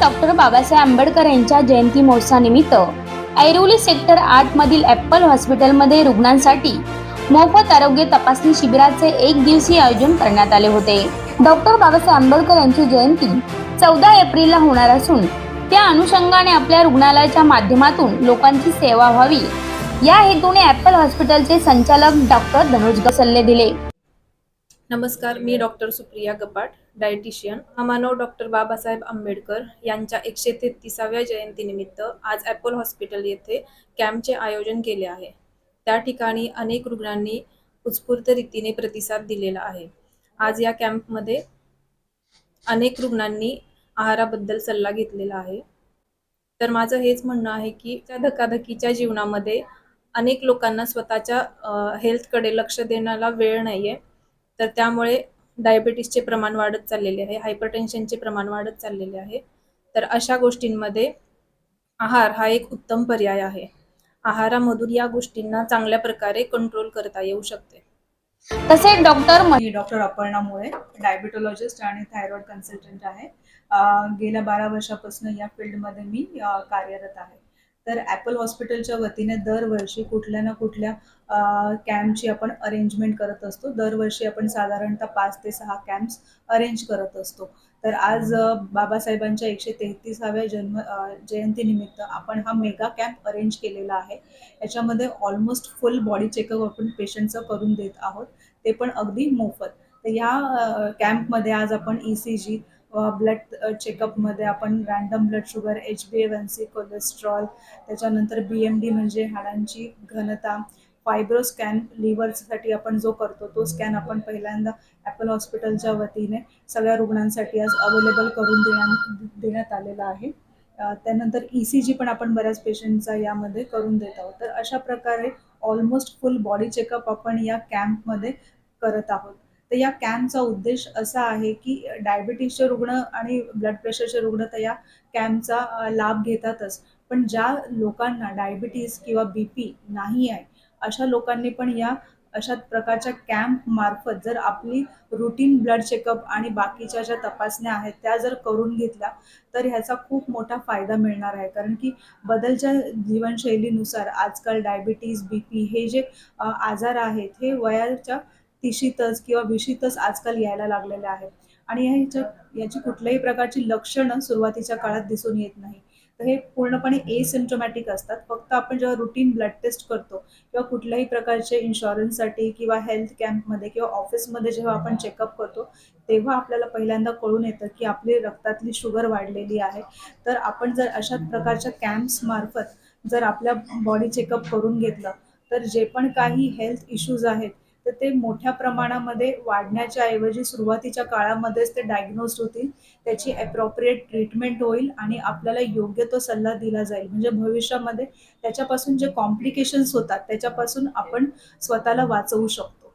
Doctor Babasaheb Ambedkar यांच्या जयंती महोत्सवानिमित्त Airoli sector आठ मधील ॲपल हॉस्पिटलमध्ये रुग्णांसाठी मोफत आरोग्य तपासणी शिबिराचे एक दिवसीय आयोजन करण्यात आले होते. डॉक्टर बाबासाहेब आंबेडकर यांची जयंती चौदा एप्रिलला होणार असून त्या अनुषंगाने आपल्या रुग्णालयाच्या माध्यमातून लोकांची सेवा व्हावी. या हेतूने ॲपल हॉस्पिटलचे संचालक डॉक्टर धनुष सल्ले दिले. नमस्कार मी डॉक्टर सुप्रिया गपाट डायटिशियन. हा मानव डॉक्टर बाबासाहेब आंबेडकर. यांच्या एकशे तेहतीसाव्या जयंतीनिमित्त आज ॲपोल हॉस्पिटल येथे कॅम्पचे आयोजन केले आहे. त्या ठिकाणी अनेक रुग्णांनी उत्स्फूर्त रीतीने प्रतिसाद दिलेला आहे. आज या कॅम्पमध्ये अनेक रुग्णांनी आहाराबद्दल सल्ला घेतलेला आहे. तर माझं हेच म्हणणं आहे की त्या धकाधकीच्या जीवनामध्ये अनेक लोकांना स्वतःच्या हेल्थकडे लक्ष देण्याला वेळ नाही आहे तर त्यामुळे डायबिटीसचे प्रमाण वाढत चाललेले आहे हायपरटेन्शनचे प्रमाण वाढत चाललेले आहे. तर अशा गोष्टींमध्ये आहार हा एक उत्तम पर्याय आहे. आहारामधून या गोष्टींना चांगल्या प्रकारे कंट्रोल करता येऊ शकते. तसेच डॉक्टर मी डॉक्टर अपर्णा मुळे डायबिटोलॉजिस्ट आणि थायरॉइड कन्सल्टंट आहे. गेल्या बारा वर्षापासून या फील्डमध्ये मी कार्यरत आहे. तर ॲपल हॉस्पिटलच्या वतीने दरवर्षी कुठल्या ना कुठल्या कॅम्पची आपण अरेंजमेंट करत असतो. दरवर्षी आपण साधारणतः पाच ते सहा कॅम्प्स अरेंज करत असतो. तर आज बाबासाहेबांच्या एकशे तेहतीसाव्या जन्म जयंतीनिमित्त आपण हा मेगा कॅम्प अरेंज केलेला आहे. याच्यामध्ये ऑलमोस्ट फुल बॉडी चेकअप आपण पेशंटचं करून देत आहोत. ते पण अगदी मोफत. तर या कॅम्पमध्ये आज आपण ई सी जी ब्लड चेकअपमध्ये आपण random blood sugar H B N C cholesterol त्याच्यानंतर बी एम डी म्हणजे हाडांची घनता फायब्रो स्कॅन लिव्हरसाठी आपण जो करतो तो स्कॅन आपण पहिल्यांदा ॲपल हॉस्पिटलच्या वतीने सगळ्या रुग्णांसाठी आज अवेलेबल करून देण्या देण्यात आलेला आहे. त्यानंतर ई सी जी पण आपण बऱ्याच पेशंटचा यामध्ये करून देत आहोत. तर अशा प्रकारे ऑलमोस्ट फुल बॉडी चेकअप आपण या कॅम्पमध्ये करत आहोत. तर या कॅम्पचा उद्देश असा आहे की डायबिटीसचे रुग्ण आणि ब्लड प्रेशरचे रुग्ण तर या कॅम्पचा लाभ घेतातच. पण ज्या लोकांना डायबिटीस किंवा बी पी नाही आहे अशा लोकांनी पण या अशा प्रकारच्या कॅम्प मार्फत जर आपली रुटीन ब्लड चेकअप आणि बाकीच्या ज्या तपासण्या आहेत त्या जर करून घेतल्या तर ह्याचा खूप मोठा फायदा मिळणार आहे. कारण की बदलच्या जीवनशैलीनुसार आजकाल डायबिटीज बी पी हे जे आजार आहेत हे वयाच्या तिशीतच किंवा विशीतच आजकाल यायला लागलेले आहेत. आणि ह्याच्या याची कुठल्याही प्रकारची लक्षणं सुरुवातीच्या काळात दिसून येत नाही. तर हे पूर्णपणे एसिम्टोमॅटिक असतात. फक्त आपण जेव्हा रुटीन ब्लड टेस्ट करतो किंवा कुठल्याही प्रकारचे इन्शुरन्ससाठी किंवा हेल्थ कॅम्पमध्ये किंवा ऑफिसमध्ये जेव्हा आपण चेकअप करतो तेव्हा आपल्याला पहिल्यांदा कळून येतं की आपली रक्तातली शुगर वाढलेली आहे. तर आपण जर अशा प्रकारच्या कॅम्प्समार्फत जर आपल्या बॉडी चेकअप करून घेतलं तर जे पण काही हेल्थ इश्यूज आहेत तर ते मोठ्या प्रमाणामध्ये वाढण्याच्या ऐवजी सुरुवातीच्या काळामध्येच ते डायग्नोज होतील. त्याची अप्रॉप्रिएट ट्रीटमेंट होईल आणि आपल्याला योग्य तो सल्ला दिला जाईल. म्हणजे भविष्यामध्ये त्याच्यापासून जे कॉम्प्लिकेशन्स होतात त्याच्यापासून आपण स्वतःला वाचवू शकतो.